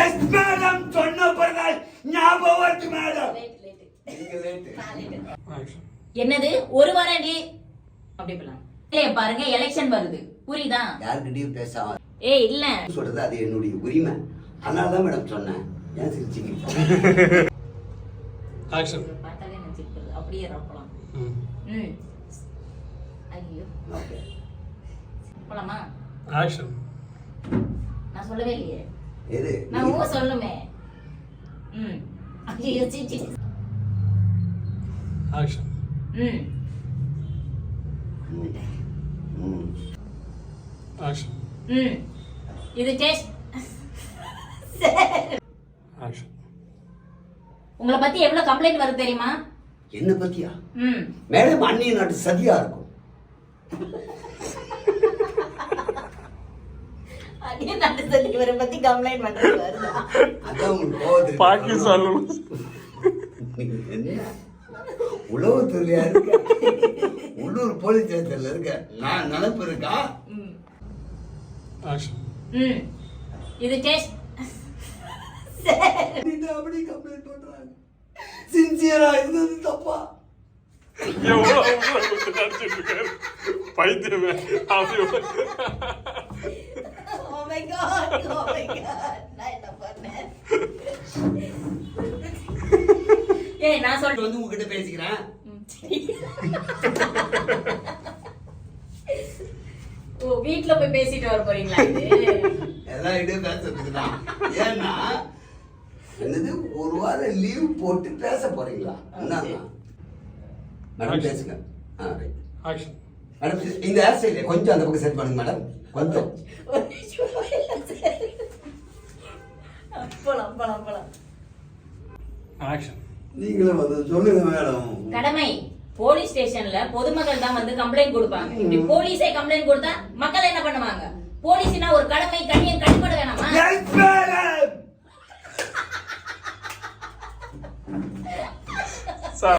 Yes madam சொன்ன பிறகு ஞாபகம் வருது மேடம். நான் என்னது? ஒரு வாரம் டி அப்படி போலாம் இல்லையே பாருங்க எலெக்ஷன் வருது. புரியுதா? யாருக்கிட்டையும் பேசாம. ஏய் இல்ல. சொல்றது அது என்னுடைய உரிமை. அதனால தான் மேடம் சொன்னேன். ஏன் சிரிச்சிங்க? ஆக்ஷன் பார்த்தாலே நினைச்சிருக்கிறது அப்படியே ரப்பலாம். ம். ம். ஐயோ. ஓகே. போலாமா? ஆக்ஷன் நான் சொல்லவே இல்லையே. எது? நான் ஊ சொல்லுமே. ம். ஐயோ சி சி. ஆக்ஷன். ம். ம். ம். ஆக்ஷன். ம். இது டேஸ்ட். ஆக்ஷன். உங்களை பத்தி எவ்வளவு கம்ப்ளைண்ட் வருது தெரியுமா? என்ன பத்தியா? ம். மேடம் அந்நிய நாட்டு சதியா இருக்கும். நீங்க என்ன உளவுத்துறையா இருக்க? உள்ளூர் போலீஸ் ஸ்டேஷன்ல இருக்க? நான் நினப்பு இருக்கா? ம். ஆக்ஷன் ம் இது டேஸ்ட் அப்படி கம்ப்ளைண்ட் பண்றாங்க. சின்சியரா இருந்தது தப்பா? பைத்தியமே. நான் என்ன பண்ணேன் ஏய் நான் சொல்றேன் வந்து உங்ககிட்ட பேசிக்கிறேன். ஓ வீட்ல போய் பேசிட்டு வர போறீங்களா இது? எல்லாம் இடம் பேசுறதுக்கு தான் ஏன்னா என்னது ஒரு வாரம் லீவ் போட்டு பேச போறீங்களா? என்னங்க மேடம் பேசுங்க. ஆ ரைட் ஆக்ஷன் மேடம் இந்த ஹேர் ஸ்டைல கொஞ்சம் அந்த பக்கம் செட் பண்ணுங்க மேடம் கொஞ்சம். ஒரு நிமிஷம். போலாம் போலாம் போலாம். நீங்களே வந்து சொல்லுங்க மேடம். கடமை. போலீஸ் ஸ்டேஷன்ல பொதுமக்கள் தான் வந்து கம்ப்ளைண்ட் கொடுப்பாங்க. இப்படி போலீஸே கம்ப்ளைண்ட் கொடுத்தா மக்கள் என்ன பண்ணுவாங்க? போலீஸ்னா ஒரு கடமை கண்ணியம் கட்டுப்பட வேணாமா?